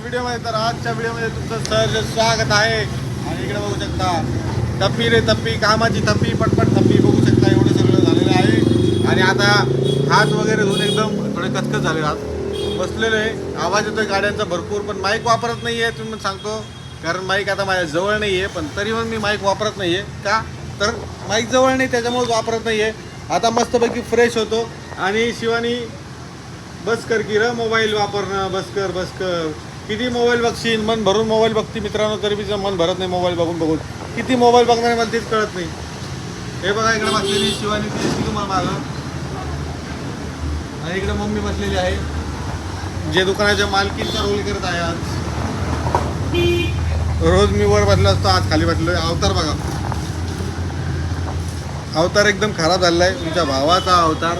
व्हिडिओमध्ये तर आजच्या व्हिडिओमध्ये तुमचं सहर्ष स्वागत आहे. आणि इकडे बघू शकता तप्पी रे तप्पी कामाची तप्पी पटपट तप्पी बघू शकता एवढं सगळं झालेलं आहे. आणि आता हात वगैरे धुवून एकदम थोडे कचकच झाले हात बसलेलो आहे. आवाज येतोय गाड्यांचा भरपूर पण माईक वापरत नाही आहे तुम्ही सांगतो. कारण माईक आता माझ्या जवळ नाही आहे पण तरी पण मी माईक वापरत नाही आहे का? तर माईक जवळ नाही त्याच्यामुळे वापरत नाही आहे आता मस्तपैकी फ्रेश होतो. आणि शिवानी बस कर की र मोबाईल वापरणं बस कर बस कर किती मोबाईल बघशील? मन भरून मोबाईल बघते मित्रांनो तरी तिचं मन भरत नाही मोबाईल बघून बघून. किती मोबाईल बघणार आहे मला तेच कळत नाही. हे बघा इकडे बसलेली शिवानी ती दिसते तुम्हाला मागं. आणि इकडे मम्मी बसलेली आहे. जे दुकानाच्या मालकीचा रोल करत आहे आज. रोज मी वर बसलो असतो आज खाली बसलो अवतार बघा. अवतार एकदम खराब झालेला आहे तुमच्या भावाचा अवतार.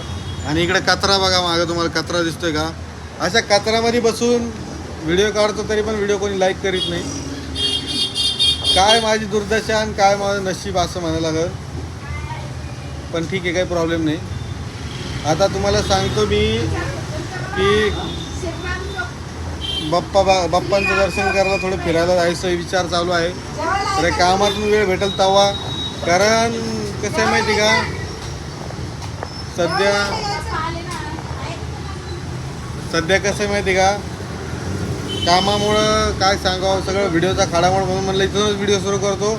आणि इकडे कचरा बघा मागं तुम्हाला कचरा दिसतोय का? अशा कचऱ्यामध्ये बसून व्हिडिओ काढतो तरी पण व्हिडिओ कोणी लाईक करीत नाही. काय माझी दुर्दशा आणि काय माझं नशीब असं म्हणायला लागल. पण ठीक आहे काही प्रॉब्लेम नाही. आता तुम्हाला सांगतो मी की बाप्पा बा बाप्पांचं दर्शन करायला थोडं फिरायला जायचं विचार चालू आहे. अरे कामातून वेळ भेटेल तेव्हा कारण कसं आहे माहिती का? सध्या सध्या कसं आहे माहिती का? कामामुळं काय सांगावं सगळं व्हिडिओचा खाडामुळे म्हणून म्हणलं इथूनच व्हिडिओ सुरू करतो.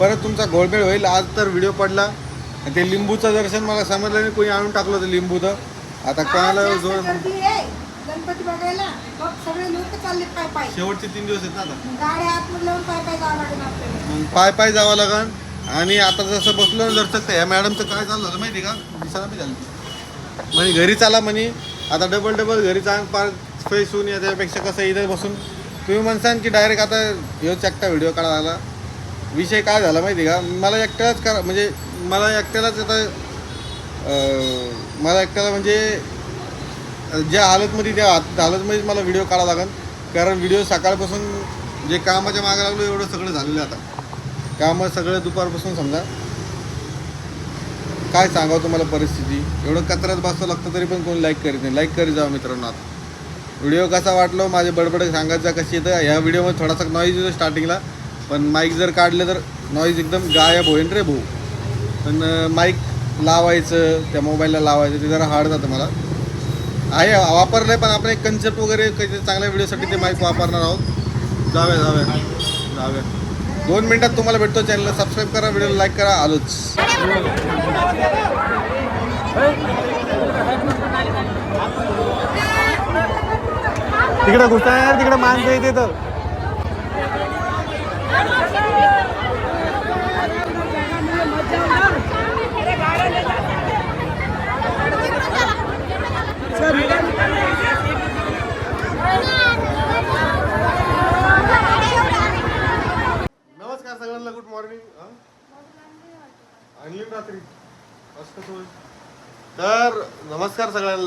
परत तुमचा घोळमेळ होईल आज तर व्हिडिओ पडला. आणि ते लिंबूचं दर्शन मला समजलं नाही कोणी आणून टाकलं होतं लिंबूचं. आता कोणाला जो गणपती बघायला मग सगळे लोक चालले पाय पाय. शेवटचे तीन दिवस आहेत ना आता. गाड्या आतमध्ये लावून पाय पाय जावं लागेल आपल्याला. मग पाय पाय जावं लागन. आणि आता जसं बसलो ना दर्शक तर ह्या मॅडमचं काय चाललं होतं माहिती का? दिसायला बी झालं. म्हणे घरी चाला म्हणे. आता डबल डबल घरी चांग पार फ्रेश होऊन याच्यापेक्षा कसं इथे बसून. तुम्ही म्हणसान की डायरेक्ट आता ह्यो एकटा व्हिडिओ काढा आला विषय काय झाला माहिती का? मला एकट्यालाच करा म्हणजे मला एकट्यालाच आता मला एकट्याला म्हणजे ज्या हालतमध्ये त्या हालतमध्येच मला व्हिडिओ काढावा लागेल कारण व्हिडिओ सकाळपासून जे कामाच्या मागे लागलो एवढं सगळं झालेलं आहे आता. कामं सगळं दुपारपासून समजा. काय सांगावं तुम्हाला परिस्थिती? एवढं कचऱ्यात बसावं लागतं तरी पण कोणी लाईक करीत नाही. लाईक करीत जावं मित्रांनो आता. व्हिडिओ कसा वाटलो माझे बडबड सांगायचा कशी येतं ह्या व्हिडिओमध्ये थोडासा नॉईज येतो स्टार्टिंगला पण माईक जर काढलं तर नॉईज एकदम गायब होईल रे भाऊ. पण माईक लावायचं त्या मोबाईलला लावायचं ते जरा हार्ड जातं मला. आहे वापरलं आहे पण आपण एक कन्सेप्ट वगैरे काही चांगल्या व्हिडिओसाठी ते माईक वापरणार आहोत. जाऊया जाऊया. जाऊया. दोन मिनटात तुम्हाला भेटतो चॅनलला सबस्क्राईब करा व्हिडिओला लाईक करा. आलोच. तिकडे घुसता यार तिकडे माणसं येते तर नमस्कार सगळ्यांना गुड मॉर्निंग आणली रात्री असं कसं होईल? तर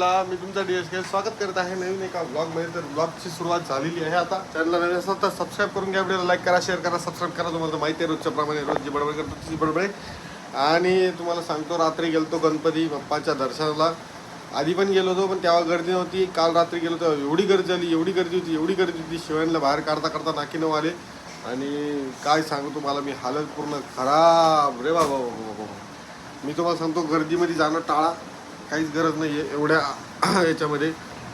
नमस्कार मी तुमचा डी एस के स्वागत करत आहे. नवीन एका ब्लॉगमध्ये तर ब्लॉगची सुरुवात झालेली आहे आता. चॅनलला नवीन असेल तर सबस्क्राईब करून घ्या. व्हिडिओला लाईक करा शेअर करा सबस्क्राईब करा. तुम्हाला माहिती आहे रोजच्या प्रमाणे रोज जी बडबड करतो तिची बडबड आणि तुम्हाला सांगतो रात्री गेलतो गणपती बाप्पाच्या दर्शनाला. आधी पण गेलो होतो पण तेव्हा गर्दी नव्हती. काल रात्री गेलो तेव्हा एवढी गर्दी झाली एवढी गर्दी होती एवढी गर्दी होती. शिवायला बाहेर काढता काढता नाकी नऊ आले. आणि काय सांगू तुम्हाला मी हालत पूर्ण खराब. रे बाबा बाबा बाबा. मी तुम्हाला सांगतो गर्दीमध्ये जाणं टाळा. काहीच गरज नाही आहे एवढ्या याच्यामध्ये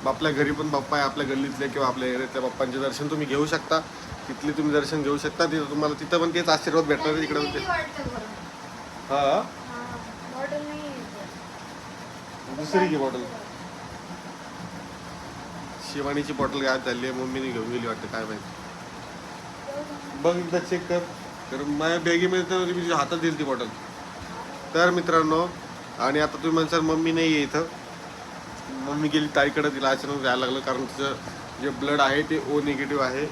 आपल्या घरी पण बाप्पा आहे आपल्या गल्लीतले किंवा आपल्या एरियातल्या बाप्पांचे दर्शन तुम्ही घेऊ शकता. तिथले तुम्ही दर्शन घेऊ शकता. तिथं तुम्हाला तिथं पण तेच आशीर्वाद भेटणार आहे तिकडे ते. हा? दुसरी की बॉटल शिवानीची बॉटल गायब झाली आहे. मम्मीने घेऊन गेली वाटतं काय माहिती. बघ एकदा चेक कर. तर माझ्या बॅगेमध्ये तर मी तुझ्या हातात दिली ती बॉटल तर मित्रांनो आणि आता तुम्ही म्हणसाल मम्मी नाही आहे इथं. मम्मी गेली ताईकडं तिला अचानक जायला लागलं कारण तिचं जे ब्लड आहे ते ओ निगेटिव्ह आहे.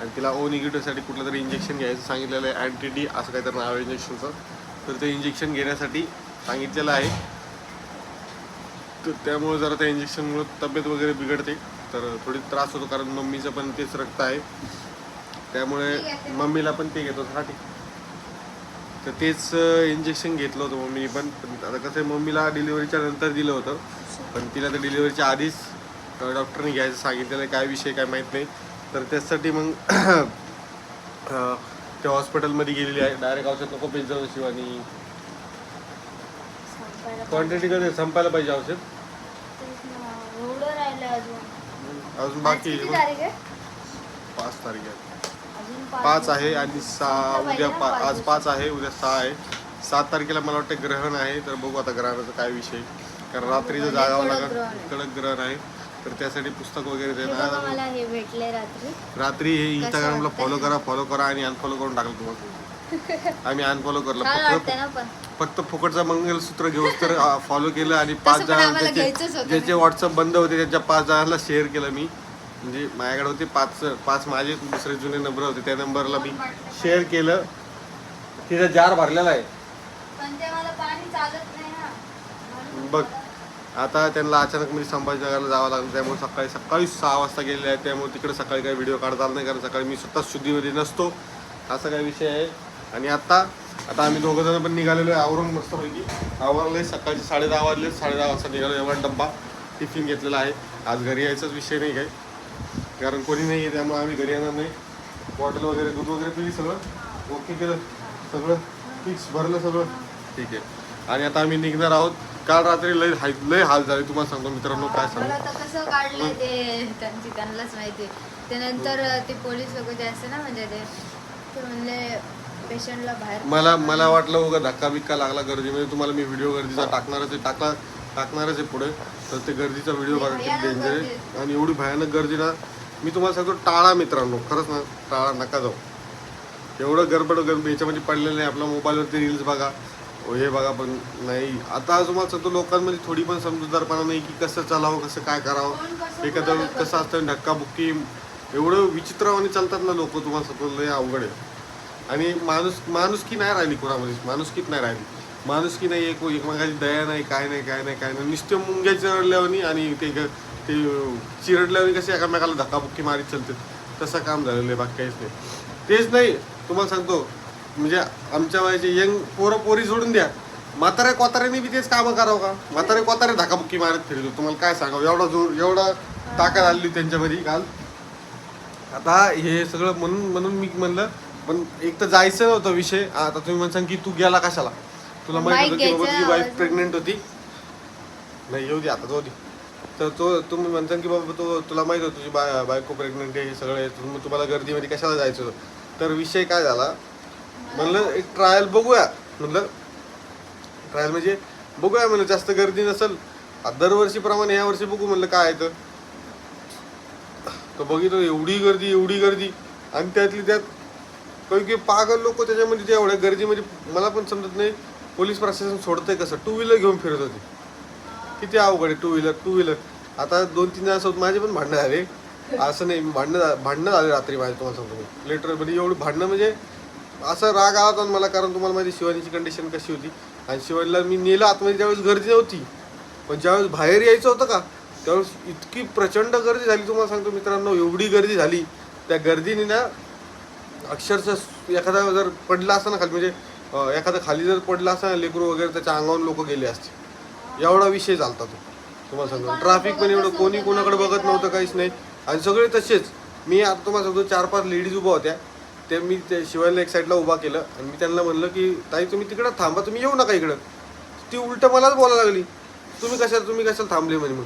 आणि तिला ओ निगेटिव्हसाठी कुठलं तरी इंजेक्शन घ्यायचं सांगितलेलं आहे अँटी डी असं काहीतरी नाव आहे इंजेक्शनचं तर ते इंजेक्शन घेण्यासाठी सांगितलेलं आहे. तर त्यामुळे जरा त्या इंजेक्शनमुळे तब्येत वगैरे बिघडते. तर थोडी त्रास होतो कारण मम्मीचं पण तेच रक्त आहे. त्यामुळे मम्मीला पण ते घेतो. हा ठीक. तर तेच इंजेक्शन घेतलं होतं मम्मीने पण आता कसं आहे मम्मीला डिलिव्हरीच्या नंतर दिलं होतं. पण तिला तर डिलिव्हरीच्या आधीच डॉक्टरने घ्यायचं सांगितलेलं काय विषय काय माहीत नाही. तर त्यासाठी मग त्या हॉस्पिटलमध्ये गेलेली आहे. डायरेक्ट औषध नको पेज जाऊ शिवानी क्वांटिटी कधी संपायला पाहिजे औषध? अजून. बाकी पाच तारीख आहे. पाच आहे. आणि सहा उद्या पा आज. पाच आहे उद्या सहा आहे सात तारखेला मला वाटतं ग्रहण आहे तर बघू आता ग्रहणाचा काय विषय कारण रात्रीचं कडक जागावं लागेल. कडक ग्रहण आहे तर त्यासाठी पुस्तक वगैरे देणार हे रात्री रात्री हे इंस्टाग्रामला? फॉलो करा फॉलो करा आणि अनफॉलो करून टाकलं तुम्हाला आम्ही अनफॉलो करलं फक्त फक्त फुकटचं मंगलसूत्र घेऊन तर फॉलो केलं आणि पाच पण जण आम्हाला घ्यायचंच ज्याचे होतं ज्याचे व्हॉट्सअप बंद होते त्याच्या पाच जणांना शेअर केलं मी म्हणजे माझ्याकडे होते पाच पाच माझे दुसरे जुने नंबर होते. त्या नंबरला मी शेअर केलं. तिचा जार भरलेला आहे. बघ आता त्यांना अचानक म्हणजे संभाजीनगरला जावं लागलं. त्यामुळे सकाळी सकाळी सहा वाजता गेलेले आहेत. त्यामुळे तिकडे सकाळी काही व्हिडिओ काढता आला नाही. कारण सकाळी मी स्वतः शुद्धीमध्ये नसतो. असा काही विषय आहे. आणि आता आता आम्ही दोघं जण पण निघालेलो आहे. आवरून मस्तपैकी. आवरले. सकाळचे साडे दहा वाजले. साडे दहा वाजता निघालो. एवढा डब्बा टिफिन घेतलेला आहे. आज घरी यायचाच विषय नाही काय कारण कोणी नाही आहे त्यामुळे आम्ही घरी येणार नाही. बॉटल वगैरे दूध वगैरे पिली सगळं. ओके केलं. सगळं फिक्स भरलं सगळं. ठीक आहे. आणि आता आम्ही निघणार आहोत. काल रात्री लय हाय लय हाल झाले. तुम्हाला सांगतो मित्रांनो काय सांगू. मला तर कसं काढलंय ते त्यांची त्यांनाच माहिती ते नंतर ते पोलीस लोक जे असते ना म्हणजे ते ते म्हणले पेशंटला बाहेर मला मला वाटलं उगा धक्का बिक्का लागला गर्दीमध्ये. तुम्हाला मी व्हिडिओ गर्दीचा टाकणारच आहे. टाकला टाकणारच आहे पुढे. तर ते गर्दीचा व्हिडिओ बघा किती डेंजर गर्दी आहे. आणि एवढी भयानक गर्दी ना मी तुम्हाला सांगतो टाळा मित्रांनो. खरंच ना टाळा नका जाऊ. एवढं गडबड गडबड याच्यामध्ये पडलेलं नाही. आपल्या मोबाईलवरती रील्स बघा. हे बघा पण नाही. आता तुम्हाला सांगतो लोकांमध्ये थोडी पण समजूतदारपणा नाही की कसं चालावं कसं काय करावं. एखादं कसं असतं धक्काबुक्की एवढं विचित्रवाणी चालतात ना लोक तुम्हाला सांगतो लय अवघड आहे. आणि माणूस माणुसकी नाही राहिली कुणामध्ये. माणुसकीच नाही राहिली. माणुसकी नाही एक एकमेकाची दया नाही काय नाही काय नाही काय नाही. नुसते मुंग्याच्या चिरडल्यावानी आणि ते ते चिरडल्यावानी कसे एकामेकाला धक्काबुक्की मारीत चालते. तसं काम झालेलं आहे बाकी काहीच नाही. तेच नाही तुम्हाला सांगतो म्हणजे आमच्या वयाचे यंग पोरं पोरी सोडून द्या. म्हातारे कोताऱ्याने बी तेच कामं करावं का? म्हातारे कोतारे धक्काबुक्की मारत फिरतो. तुम्हाला काय सांगावं? एवढा जोर एवढा ताकद आली त्यांच्यामध्ये काल. आता हे सगळं म्हणून म्हणून मी म्हणलं पण एक तर जायचं नव्हतं विषय. आता तुम्ही म्हणसान की तू गेला कशाला? तुला माहीत होतं की बाबा तुझी वाईफ प्रेग्नेंट होती. नाही येऊ दे आता जाऊ दे. तर तो तुम्ही म्हणता की बाबा तो तुला माहीत होतं तुझी बाय बायको प्रेग्नंट आहे हे सगळं आहे तर मग तुम्हाला गर्दीमध्ये कशाला जायचं होतं? तर विषय काय झाला? म्हणलं एक ट्रायल बघूया. म्हणलं ट्रायल म्हणजे बघूया म्हणलं जास्त गर्दी नसेल दरवर्षीप्रमाणे या वर्षी बघू म्हणलं काय आहे तर. बघितलं एवढी गर्दी एवढी गर्दी. आणि त्यातली त्यात काही की पागल लोक त्याच्यामध्ये जे एवढ्या गर्दीमध्ये मला पण समजत नाही पोलीस प्रशासन सोडतंय कसं? टू व्हीलर घेऊन फिरत होते. किती अवघड आहे टू व्हीलर टू व्हीलर आता दोन तीन जण माझे पण भांडणं झाले. असं नाही भांडणं झा- भांडणं झाले रात्री माझे तुम्हाला सांगतो मी. लेटर म्हणजे एवढी भांडणं म्हणजे असं राग आला होता ना मला कारण तुम्हाला माहिती शिवानीची कंडिशन कशी होती. आणि शिवानीला मी नेलं आतमध्ये त्यावेळेस गर्दी नव्हती. पण ज्यावेळेस बाहेर यायचं होतं का त्यावेळेस इतकी प्रचंड गर्दी झाली तुम्हाला सांगतो मित्रांनो. एवढी गर्दी झाली. त्या गर्दीने ना अक्षरशः एखादा जर पडला असता ना खाली म्हणजे अं, एखादा खाली जर पडला असता ना लेकरू वगैरे त्याच्या अंगावरून लोक गेले असते एवढा विषय झालता तो. तुम्हाला सांगतो. ट्रॅफिक पण एवढं कोणी कोणाकडे बघत नव्हतं काहीच नाही. आणि सगळे तसेच. मी आता तुम्हाला सांगतो चार पाच लेडीज उभा होत्या. ते मी ते शिवायला एक साईडला उभा केलं. आणि मी त्यांना म्हणलं की ताई तुम्ही तिकडं थांबा तुम्ही येऊ नका इकडं. ती उलटं मलाच बोलायला लागली. तुम्ही कशाला तुम्ही कशाला थांबले म्हणे मग?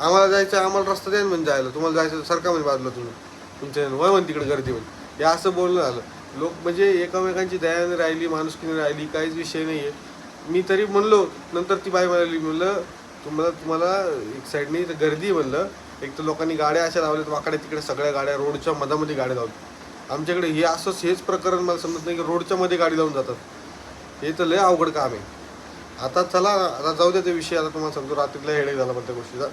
आम्हाला जायचं आम्हाला रस्ता द्या ना म्हणजे जायला. तुम्हाला जायचं सरका म्हणे बाजूला तुम्ही. तुमच्या वय म्हणे तिकडे गर्दी म्हणे. हे असं बोलणं झालं. लोक म्हणजे एकमेकांची दयाने राहिली माणुसकीने राहिली काहीच विषय नाही आहे मी तरी म्हणलो नंतर ती बाई म्हणाली म्हणलं तुम्हाला तुम्हाला एक साईडनी तर गर्दी म्हणलं. एक तर लोकांनी गाड्या अशा लावल्यात वाकड्या तिकडे सगळ्या गाड्या रोडच्या मधामध्ये गाड्या लावल्या आमच्याकडे हे असंच हेच प्रकरण मला समजत नाही की रोडच्या मध्ये गाडी लावून जातात. हे तर लय अवघड काम आहे. आता चला आता जाऊ द्या ते विषय आता तुम्हाला सांगतो रात्रीला हेडेक झाला प्रत्येक गोष्टीचा.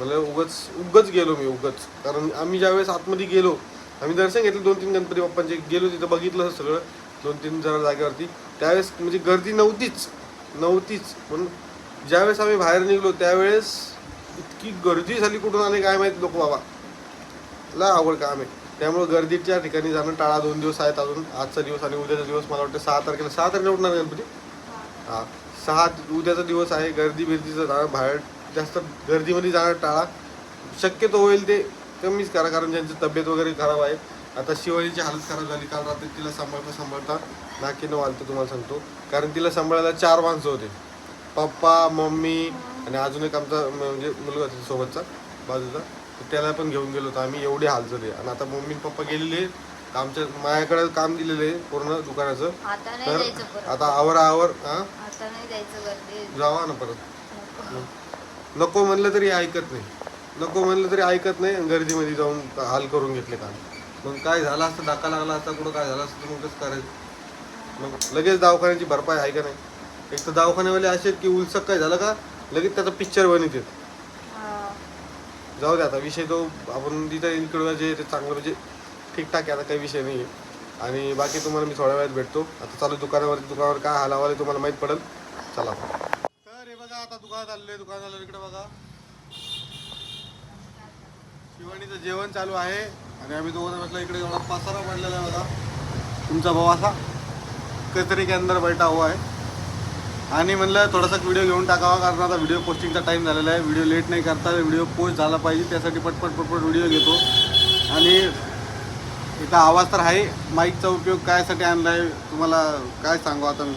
मला उगच उगच गेलो मी उगच. कारण आम्ही ज्यावेळेस आतमध्ये गेलो आम्ही दर्शन घेतलं दोन तीन गणपती बाप्पांचे. गेलो तिथं बघितलं सगळं दोन तीन जरा जागेवरती. त्यावेळेस म्हणजे गर्दी नव्हतीच. नव्हतीच. पण ज्यावेळेस आम्ही बाहेर निघलो त्यावेळेस इतकी गर्दी झाली कुठून आली काय माहीत लोक बाबा. लय आवड काम आहे. त्यामुळे गर्दीच्या ठिकाणी जाणं टाळा दोन दिवस आहेत अजून. आजचा दिवस आणि उद्याचा दिवस मला वाटतं सहा तारखेला. सहा तारखेला उठणार गणपती? हा. सहा उद्याचा दिवस आहे. गर्दी बिर्दीचं जाणं बाहेर जास्त गर्दीमध्ये जाणं टाळा. शक्यतो होईल ते कमीच करा कारण ज्यांची तब्येत वगैरे खराब आहे आता शिवानीची हालत खराब झाली. काल रात्री तिला सांभाळता सांभाळता नाकीनं वालतं तुम्हाला सांगतो. कारण तिला सांभाळायला चार माणसं होते. पप्पा मम्मी आणि अजून एक आमचा म्हणजे मुलगा होता सोबतचा बाजूचा त्याला पण घेऊन गेलो होतो. आम्ही एवढे हाल झाले. आणि आता मम्मी आणि पप्पा गेलेले आमच्या माझ्याकडे काम दिलेलं आहे पूर्ण दुकानाचं. तर आता आवर आवर हां जावा ना परत. नको. म्हणलं तरी ऐकत नाही. नको म्हणलं तरी ऐकत नाही गर्दीमध्ये जाऊन हाल करून घेतले काम. मग काय झालं असतं? धक्का लागला असता? कुठं काय झालं असतं? मग कसं करायचं? मग लगेच दवाखान्याची भरपाई आहे का नाही? एक तर दवाखान्यावाले असे आहेत की उलसक काय झालं का लगेच त्याचा पिक्चर बनवतात हा. जाऊ दे आता विषय तो आपण तिथं इकडं जे ते चांगलं म्हणजे ठीकठाक आहे आता काही विषय नाही आहे. आणि बाकी तुम्हाला मी थोड्या वेळात भेटतो. आता चालू दुकानावर दुकानावर काय हालावाले तुम्हाला माहीत पडेल. चला. तर हे बघा आता दुकानात आलेलं आहे दुकानात आलं इकडे बघा. शिवानीचं जेवण चालू आहे. आणि आम्ही दोघं बसला इकडे एवढा पसारा पडलेला आहे बघा. तुमचा भाऊ असा. कचरे के अंदर बैठा हुआ आहे. आणि म्हणलं थोडासा व्हिडिओ घेऊन टाकावा कारण आता व्हिडिओ पोस्टिंगचा टाईम झालेला आहे. व्हिडिओ लेट नाही करता व्हिडिओ पोस्ट झाला पाहिजे त्यासाठी पटपट पटपट व्हिडिओ घेतो. आणि इथं आवाज तर आहे. माईकचा उपयोग कायसाठी आणला आहे तुम्हाला काय सांगू आता मी.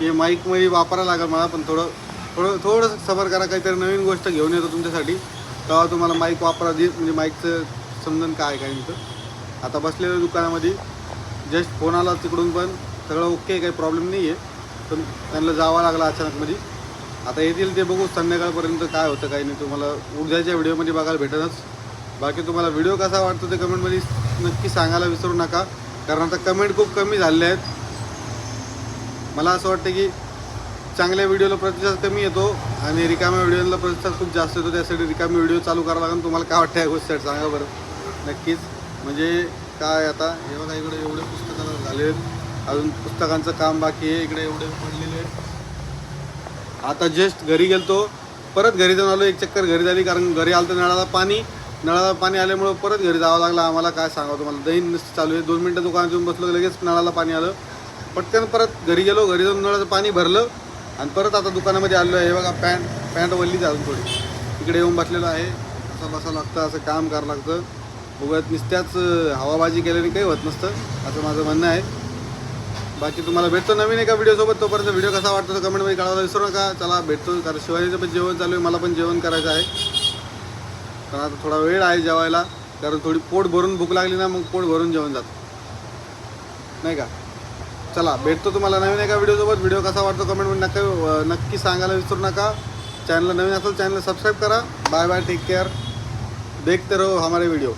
ते माईकमध्ये वापरायला लागेल मला पण थोडं थोडं थोडं सबर करा. काहीतरी नवीन गोष्ट घेऊन येतो तुमच्यासाठी. तेव्हा तुम्हाला माईक वापरा देईल म्हणजे माईकचं समजून काय काय नंतर आता बसलेल्या दुकानामध्ये जस्ट फोन आला तिकडून पण सगळं ओके काही प्रॉब्लेम नाही आहे पण त्यांना जावं लागलं अचानकमध्ये. आता येतील ते बघू संध्याकाळपर्यंत काय होतं काही नाही. तुम्हाला उद्याच्या व्हिडिओमध्ये बघायला भेटतच. बाकी तुम्हाला व्हिडिओ कसा वाटतो ते कमेंटमध्ये नक्की सांगायला विसरू नका. कारण आता कमेंट खूप कमी झालेले आहेत. मला असं वाटतं की चांगल्या व्हिडिओला प्रतिसाद कमी येतो आणि रिकाम्या व्हिडिओला प्रतिसाद खूप जास्त येतो. त्यासाठी रिकामी व्हिडिओ चालू करावा लागेल. तुम्हाला काय वाटतं या गोष्टीसाठी सांगा बरं. नक्कीच. म्हणजे काय आता हे बघा इकडे एवढे पुस्तकं झाले आहेत अजून पुस्तकांचं काम बाकी आहे. इकडे एवढे पडलेले आता जस्ट घरी गेलतो. परत घरी जाऊन आलो. एक चक्कर घरी झाली कारण घरी आलं तर नळाला पाणी. नळाला पाणी आल्यामुळं परत घरी जावं लागलं. आम्हाला काय सांगावं तुम्हाला? दैन नुसती चालू आहे. दोन मिनटं दुकानात येऊन बसलो लगेच नळाला पाणी आलं. पटकन परत घरी गेलो. घरी जाऊन नळाचं पाणी भरलं. आणि परत आता दुकानामध्ये आलो आहे. हे बघा पॅन्ट पॅन्ट वल्लीच अजून थोडी. इकडे येऊन बसलेलो आहे. असं बसावं लागतं असं काम करावं लागतं. उगाच नुसत्याच हवाबाजी केल्याने काही होत नसतं असं माझं म्हणणं आहे. बाकी तुम्हाला भेटतो नवीन एका व्हिडिओसोबत तोपर्यंत व्हिडिओ कसा वाटतो तो कमेंटमध्ये कळवायला विसरू नका. चला भेटतो कारण शिवाजीचं पण जेवण चालू आहे मला पण जेवण करायचं आहे. पण आता थोडा वेळ आहे जेवायला कारण थोडी पोट भरून भूक लागली ना मग पोट भरून जेवण जातं. नाही का? चला भेटतो तुम्हाला नवीन एका व्हिडिओसोबत. व्हिडिओ कसा वाटतो कमेंटमध्ये नक्की नक्की सांगायला विसरू नका. चॅनलला नवीन असेल चॅनलला सबस्क्राईब करा. बाय बाय टेक केअर देखते रहो हमारे व्हिडिओ